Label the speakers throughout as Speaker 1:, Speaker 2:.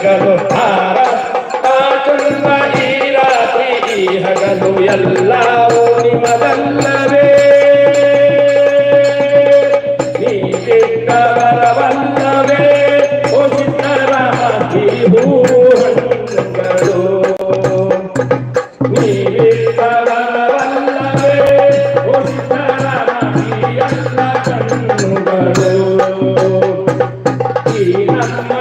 Speaker 1: ಹಗಲು ಹಾರ ಕಾಟುಂಬ ಈ ರಾತ್ರಿ ಹಗಲು ಎಲ್ಲವೂ ನಿಮದಲ್ಲವೇ ನೀ ಸಿಕ್ಕ ಬರವಲ್ಲವೇ ಓ ಸಿದ್ದರ ಹೂಗಳು ನೀ ಸಿಕ್ಕ ಬರವಲ್ಲವೇ ಓ ಸಿದ್ದರ ಎಲ್ಲ ಕಣ್ಣುಗಳು ಈ ನಮ್ಮ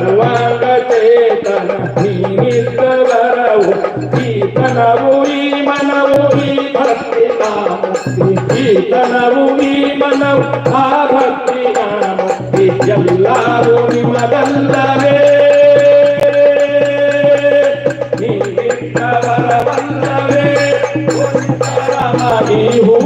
Speaker 1: ಸರ್ವಾಂಗ ಚೇತನ ನಿಮಿತ್ತವರವು ಈ ತನವು ಈ ಮನವು ಈ ಭಕ್ತಿ ನಾಮುಕ್ತಿ ಈ ತನವು ಈ ಮನವು ಆ ಭಕ್ತಿ ನಾಮುಕ್ತಿ ಎಲ್ಲರೂ ನಿಮ್ಮದಲ್ಲವೇ ನೀವಿಟ್ಟವರವಲ್ಲವೇ ಉತ್ತರಮಿ ಹೂ